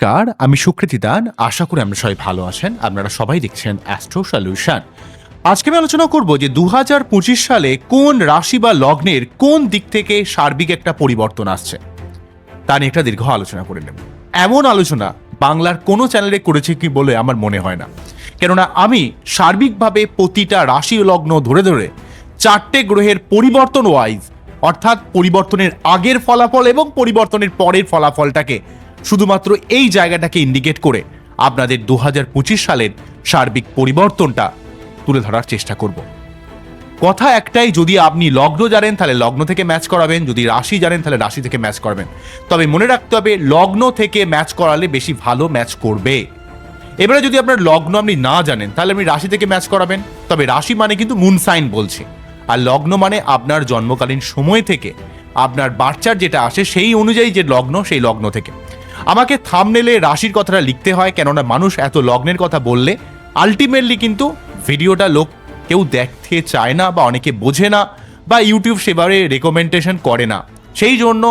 কার আমি সুকৃতি দান। আশা করি আমরা সবাই ভালো আছেন। আপনারা সবাই দেখছেন অ্যাস্ট্রো সলিউশন আজকে আমি আলোচনা করব যে দু হাজার পঁচিশ সালে কোন রাশি বা লগ্নের কোন দিক থেকে সার্বিক একটা পরিবর্তন আসছে। তা নিয়ে একটা দীর্ঘ আলোচনা করে নেব। এমন আলোচনা বাংলার কোনো চ্যানেলে করেছে কি বলে আমার মনে হয় না। কেননা আমি সার্বিকভাবে প্রতিটা রাশি লগ্ন ধরে ধরে চারটে গ্রহের পরিবর্তন ওয়াইজ অর্থাৎ পরিবর্তনের আগের ফলাফল এবং পরিবর্তনের পরের ফলাফলটাকে শুধুমাত্র এই জায়গাটাকে ইন্ডিকেট করে আপনাদের দু হাজার পঁচিশ সালের সার্বিক পরিবর্তনটা তুলে ধরার চেষ্টা করব। কথা একটাই, যদি আপনি লগ্ন জানেন, তাহলে লগ্ন থেকে ম্যাচ করাবেন। যদি রাশি জানেন, তাহলে রাশি থেকে ম্যাচ করাবেন। তবে মনে রাখতে হবে, লগ্ন থেকে ম্যাচ করালে বেশি ভালো ম্যাচ করবে। এবারে যদি আপনার লগ্ন আপনি না জানেন, তাহলে আপনি রাশি থেকে ম্যাচ করাবেন। তবে রাশি মানে কিন্তু মুন সাইন বলছে। আর লগ্ন মানে আপনার জন্মকালীন সময় থেকে আপনার বাচ্চার যেটা আসে, সেই অনুযায়ী যে লগ্ন, সেই লগ্ন থেকে। আমাকে থামনেলে রাশির কথাটা লিখতে হয়, কেননা মানুষ এত লগ্নের কথা বললে আলটিমেটলি কিন্তু ভিডিওটা লোক কেউ দেখতে চায় না বা অনেকে বোঝে না বা ইউটিউব সেভাবে রেকমেন্ডেশন করে না। সেই জন্য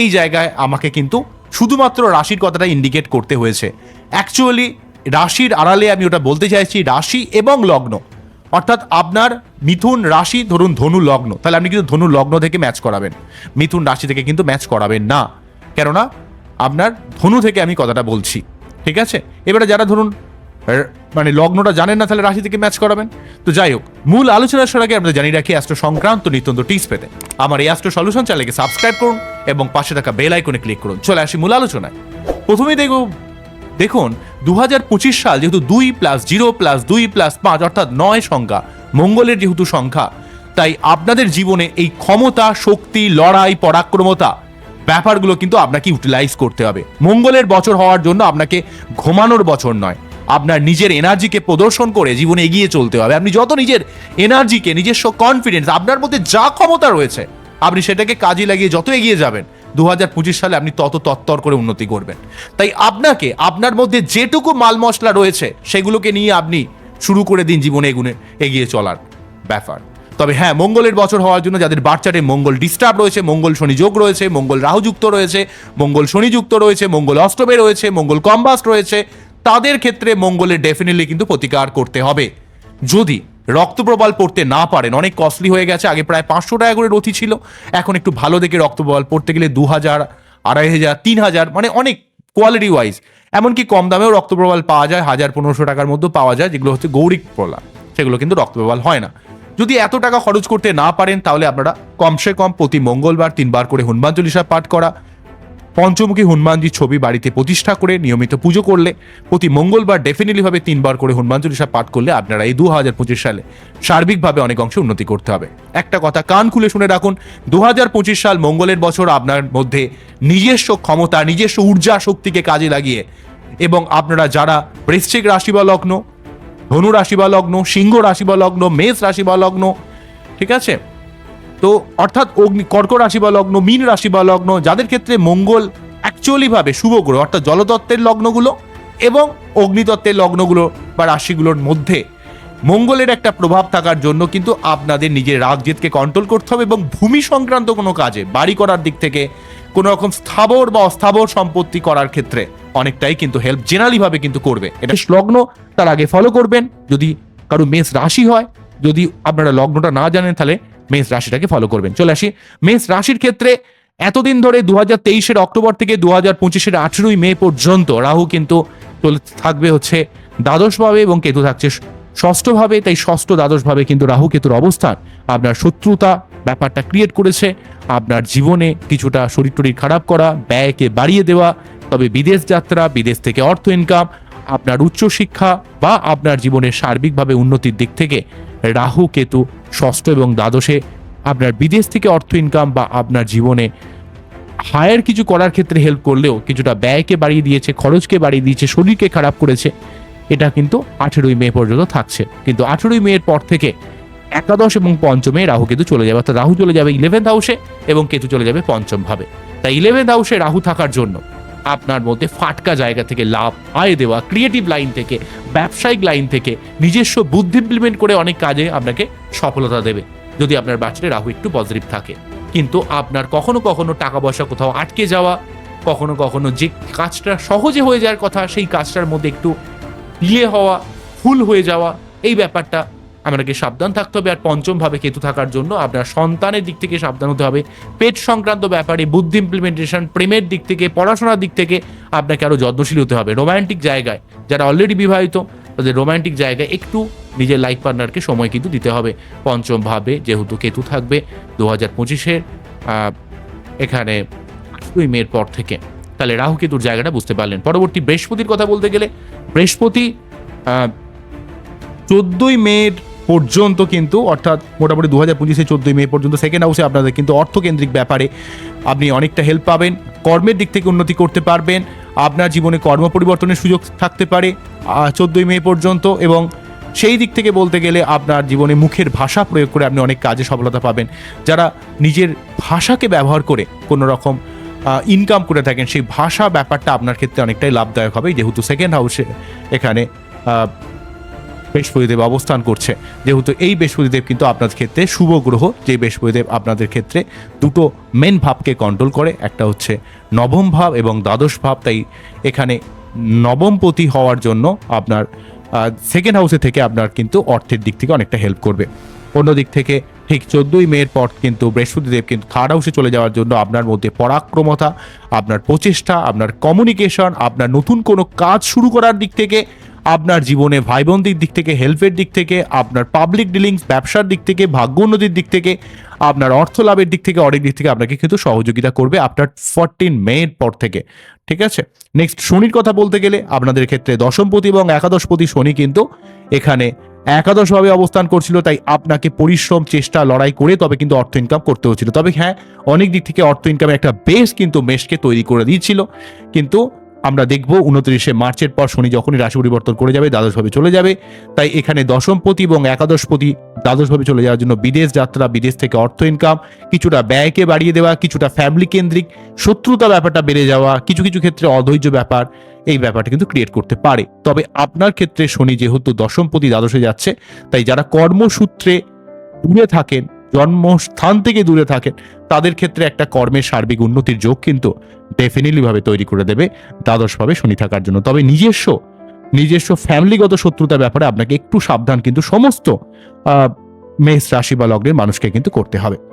এই জায়গায় আমাকে কিন্তু শুধুমাত্র রাশির কথাটা ইন্ডিকেট করতে হয়েছে। অ্যাকচুয়ালি রাশির আড়ালে আমি ওটা বলতে চাইছি, রাশি এবং লগ্ন। অর্থাৎ আপনার মিথুন রাশি, ধরুন ধনু লগ্ন। তাহলে আপনি কিন্তু ধনু লগ্ন থেকে ম্যাচ করাবেন। মিথুন রাশি থেকে কিন্তু ম্যাচ করাবেন না। কেননা আপনার ধনু থেকে আমি কথাটা বলছি, ঠিক আছে? এবারে যারা ধরুন মানে লগ্নটা জানেন না, তাহলে রাশি থেকে ম্যাচ করাবেন। তো যাই হোক, মূল আলোচনার সরাগে আমরা জানিয়ে রাখি অ্যাস্ট্রো সংক্রান্ত নিত্যন্ত টিপস পেতে। আমার এই অ্যাস্ট্রো সলিউশন চ্যানেলকে সাবস্ক্রাইব করুন এবং পাশে থাকা বেল আইকনে ক্লিক করুন। চলে আসি মূল আলোচনায়। প্রথমেই দেখব, দেখুন দু হাজার পঁচিশ সাল যেহেতু দুই প্লাস জিরো প্লাস দুই প্লাস পাঁচ, অর্থাৎ নয় সংখ্যা, মঙ্গলের যেহেতু সংখ্যা, তাই আপনাদের জীবনে এই ক্ষমতা, শক্তি, লড়াই, পরাক্রমতা ব্যাপারগুলো কিন্তু আপনাকে ইউটিলাইজ করতে হবে। মঙ্গলের বছর হওয়ার জন্য আপনাকে ঘুমানোর বছর নয়। আপনার নিজের এনার্জিকে প্রদর্শন করে জীবনে এগিয়ে চলতে হবে। আপনি যত নিজের এনার্জিকে নিজস্ব কনফিডেন্স আপনার মধ্যে যা ক্ষমতা রয়েছে, আপনি সেটাকে কাজে লাগিয়ে যত এগিয়ে যাবেন দু হাজার পঁচিশ সালে আপনি তত তত্তর করে উন্নতি করবেন। তাই আপনাকে, আপনার মধ্যে যেটুকু মাল মশলা রয়েছে, সেগুলোকে নিয়ে আপনি শুরু করে দিন জীবনে এগুনে এগিয়ে চলার ব্যাপার। তবে হ্যাঁ মঙ্গলের বছর হওয়ার জন্য যাদের বাচ্চাটে মঙ্গল ডিস্টার্ব রয়েছে, মঙ্গল শনি যোগ রয়েছে, মঙ্গল রাহুযুক্ত রয়েছে, মঙ্গল শনিযুক্ত রয়েছে, মঙ্গল অষ্টমে রয়েছে, মঙ্গল কম্বাস্ট রয়েছে, তাদের ক্ষেত্রে মঙ্গলের ডেফিনেটলি কিন্তু প্রতিকার করতে হবে। যদি রক্তপ্রবাল পড়তে না পারেন, অনেক কস্টলি হয়ে গেছে, আগে প্রায় পাঁচশো টাকা করে রথি ছিল, এখন একটু ভালো দেখে রক্ত রক্তপ্রবাল পড়তে গেলে দু হাজার, আড়াই হাজার, তিন হাজার মানে অনেক কোয়ালিটি ওয়াইজ এমনকি কম দামেও রক্ত রক্তপ্রবাল পাওয়া যায়, হাজার পনেরোশো টাকার মধ্যে পাওয়া যায়, যেগুলো হচ্ছে গৌরিক প্রলাপ সেগুলো কিন্তু রক্ত রক্তপ্রবাল হয় না। যদি এত টাকা খরচ করতে না পারেন, তাহলে আপনারা কমসে কম প্রতি মঙ্গলবার তিনবার করে হনুমান চল্লিশা পাঠ করা, পঞ্চমুখী হনুমানজির ছবি বাড়িতে প্রতিষ্ঠা করে নিয়মিত পুজো করলে, প্রতি মঙ্গলবার ডেফিনেটলি ভাবে তিনবার করে হনুমান চল্লিশা পাঠ করলে আপনারা এই দু হাজার পঁচিশ সালে সার্বিকভাবে অনেক অংশে উন্নতি করতে হবে। একটা কথা কান খুলে শুনে রাখুন দু হাজার পঁচিশ সাল মঙ্গলের বছর আপনার মধ্যে নিজস্ব ক্ষমতা, নিজস্ব ঊর্জা শক্তিকে কাজে লাগিয়ে এবং আপনারা যারা বৃশ্চিক রাশি বা লগ্ন ধনু রাশি বা লগ্ন সিংহ রাশি বা লগ্ন মেষ রাশি বা লগ্ন ঠিক আছে? তো অর্থাৎ অগ্নি, কর্ক রাশি বা লগ্ন মীন রাশি বা লগ্ন যাদের ক্ষেত্রে মঙ্গল অ্যাকচুয়ালি ভাবে শুভ গ্রহ, অর্থাৎ জলতত্ত্বের লগ্নগুলো এবং অগ্নিতত্ত্বের লগ্নগুলো বা রাশিগুলোর মধ্যে মঙ্গলের একটা প্রভাব থাকার জন্য কিন্তু আপনাদের নিজের রাগ জেদকে কন্ট্রোল করতে হবে এবং ভূমি সংক্রান্ত কোনো কাজে, বাড়ি করার দিক থেকে কোনো রকম স্থাবর বা অস্থাবর সম্পত্তি করার ক্ষেত্রে অনেকটাই কিন্তু হেল্প জেনারেলিভাবে কিন্তু করবে। এটা লগ্ন, তার আগে ফলো করবেন। যদি কারও মেষ রাশি হয়, যদি আপনারা লগ্নটা না জানেন, তাহলে মেষ রাশিটাকে ফলো করবেন। চলে আসি, মেষ রাশির ক্ষেত্রে এতদিন ধরে দু হাজার তেইশের অক্টোবর থেকে দু হাজার পঁচিশের আঠেরোই মে পর্যন্ত রাহু কিন্তু থাকবে হচ্ছে দ্বাদশভাবে এবং কেতু থাকছে ষষ্ঠভাবে, তাই ষষ্ঠ দ্বাদশভাবে কিন্তু রাহু কেতুর অবস্থান। আপনার শত্রুতা ব্যাপারটা ক্রিয়েট করেছে। আপনার জীবনে কিছুটা শরীর টরীর খারাপ করা, ব্যয়কে বাড়িয়ে দেওয়া, তবে বিদেশ যাত্রা, বিদেশ থেকে অর্থ ইনকাম আপনার উচ্চশিক্ষা বা আপনার জীবনের সার্বিকভাবে উন্নতির দিক থেকে রাহু, কেতু, ষষ্ঠ এবং দ্বাদশে আপনার বিদেশ থেকে অর্থ ইনকাম বা আপনার জীবনে হায়ার কিছু করার ক্ষেত্রে হেল্প করলেও কিছুটা ব্যয়কে বাড়িয়ে দিয়েছে, খরচকে বাড়িয়ে দিয়েছে, শরীরকে খারাপ করেছে, এটা কিন্তু আঠেরোই মে পর্যন্ত থাকছে। কিন্তু আঠেরোই মের পর থেকে একাদশ এবং পঞ্চমে রাহু কেতু চলে যাবে। অর্থাৎ রাহু চলে যাবে ইলেভেন্থ হাউসে এবং কেতু চলে যাবে পঞ্চম ভাবে তাই ইলেভেন্থ হাউসে রাহু থাকার জন্য আপনার মধ্যে ফাটকা জায়গা থেকে লাভ, আয় দেওয়া ক্রিয়েটিভ লাইন থেকে, ব্যবসায়িক লাইন থেকে, নিজস্ব বুদ্ধি ইমপ্লিমেন্ট করে অনেক কাজে আপনাকে সফলতা দেবে। যদি আপনার বাচ্চাটা রাহু একটু পজিটিভ থাকে। কিন্তু আপনার কখনো কখনো টাকা পয়সা কোথাও আটকে যাওয়া, কখনো কখনো যে কাজটা সহজে হয়ে যাওয়ার কথা, সেই কাজটার মধ্যে একটু ডিলে হওয়া, ভুল হয়ে যাওয়া, এই ব্যাপারটা আপনাকে সাবধান থাকতে হবে আর পঞ্চম ভাবে কেতু থাকার জন্য আপনার সন্তানের দিক থেকে সাবধান হতে হবে। পেট সংক্রান্ত ব্যাপারে, বুদ্ধি ইমপ্লিমেন্টেশন প্রেমের দিক থেকে, পড়াশোনার দিক থেকে আপনাকে আরও যত্নশীল হতে হবে। রোমান্টিক জায়গায় যারা অলরেডি বিবাহিত, তাদের রোমান্টিক জায়গায় একটু নিজের লাইফ পার্টনারকে সময় কিন্তু দিতে হবে। পঞ্চম ভাবে যেহেতু কেতু থাকবে দু হাজার পঁচিশের এখানে দুই মের পর থেকে। তাহলে রাহু কেতুর জায়গাটা বুঝতে পারলেন। পরবর্তী বৃহস্পতির কথা বলতে গেলে, বৃহস্পতি চোদ্দই মে পর্যন্ত কিন্তু, অর্থাৎ মোটামুটি দু হাজার পঁচিশে চোদ্দই মে পর্যন্ত সেকেন্ড হাউসে আপনাদের কিন্তু অর্থকেন্দ্রিক ব্যাপারে আপনি অনেকটা হেল্প পাবেন। কর্মের দিক থেকে উন্নতি করতে পারবেন। আপনার জীবনে কর্ম পরিবর্তনের সুযোগ থাকতে পারে চোদ্দই মে পর্যন্ত এবং সেই দিক থেকে বলতে গেলে আপনার জীবনে মুখের ভাষা প্রয়োগ করে আপনি অনেক কাজে সফলতা পাবেন। যারা নিজের ভাষাকে ব্যবহার করে কোনো রকম ইনকাম করে থাকেন, সেই ভাষা ব্যাপারটা আপনার ক্ষেত্রে অনেকটাই লাভদায়ক হবে। যেহেতু সেকেন্ড হাউসে এখানে বৃহস্পতিদেব অবস্থান করছে। যেহেতু এই বৃহস্পতিদেব কিন্তু আপনাদের ক্ষেত্রে শুভ গ্রহ, যে বৃহস্পতিদেব আপনাদের ক্ষেত্রে দুটো মেন ভাবকে কন্ট্রোল করে, একটা হচ্ছে নবম ভাব এবং দ্বাদশ ভাব। তাই এখানে নবমপতি হওয়ার জন্য আপনার সেকেন্ড হাউসে থেকে আপনার কিন্তু অর্থের দিক থেকে অনেকটা হেল্প করবে। অন্য দিক থেকে ঠিক চোদ্দই মেয়ের পর কিন্তু বৃহস্পতিদেব কিন্তু থার্ড হাউসে চলে যাওয়ার জন্য আপনার মধ্যে পরাক্রমতা, আপনার প্রচেষ্টা, আপনার কমিউনিকেশন আপনার নতুন কোনো কাজ শুরু করার দিক থেকে আপনার জীবনে ভাই বোনদের দিক থেকে, হেল্পের দিক থেকে, আপনার পাবলিক ডিলিংস ব্যবসার দিক থেকে, ভাগ্য উন্নতির দিক থেকে, আপনার অর্থ লাভের দিক থেকে, অনেক দিক থেকে আপনাকে কিন্তু সহযোগিতা করবে আপনার ফোরটিন মেয়ের পর থেকে। ঠিক আছে? নেক্সট শনির কথা বলতে গেলে আপনাদের ক্ষেত্রে দশমপতি এবং একাদশপতি শনি কিন্তু এখানে একাদশভাবে অবস্থান করছিল, তাই আপনাকে পরিশ্রম, চেষ্টা, লড়াই করে তবে কিন্তু অর্থ ইনকাম করতে হচ্ছিল। তবে হ্যাঁ অনেক দিক থেকে অর্থ ইনকামের একটা বেস কিন্তু মেশকে তৈরি করে দিয়েছিল। কিন্তু আমরা দেখব উনত্রিশে মার্চের পর শনি যখনই রাশি পরিবর্তন করে যাবে, দ্বাদশভাবে চলে যাবে। তাই এখানে দশমপতি এবং একাদশপতি দ্বাদশভাবে চলে যাওয়ার জন্য বিদেশ যাত্রা, বিদেশ থেকে অর্থ ইনকাম কিছুটা ব্যয়কে বাড়িয়ে দেওয়া, কিছুটা ফ্যামিলি কেন্দ্রিক শত্রুতা ব্যাপারটা বেড়ে যাওয়া, কিছু কিছু ক্ষেত্রে অধৈর্য ব্যাপার, এই ব্যাপারটা কিন্তু ক্রিয়েট করতে পারে। তবে আপনার ক্ষেত্রে শনি যেহেতু দশমপতি দ্বাদশে যাচ্ছে, তাই যারা কর্মসূত্রে দূরে থাকেন জন্মস্থান থেকে দূরে থাকেন। তাদের ক্ষেত্রে একটা কর্মের সার্বিক উন্নতির যোগ কিন্তু ডেফিনেটলিভাবে তৈরি করে দেবে, দ্বাদশভাবে শনি থাকার জন্য। তবে নিজস্ব নিজস্ব ফ্যামিলিগত শত্রুতার ব্যাপারে আপনাকে একটু সাবধান কিন্তু সমস্ত মেষ রাশি বা লগ্নের মানুষকে কিন্তু করতে হবে।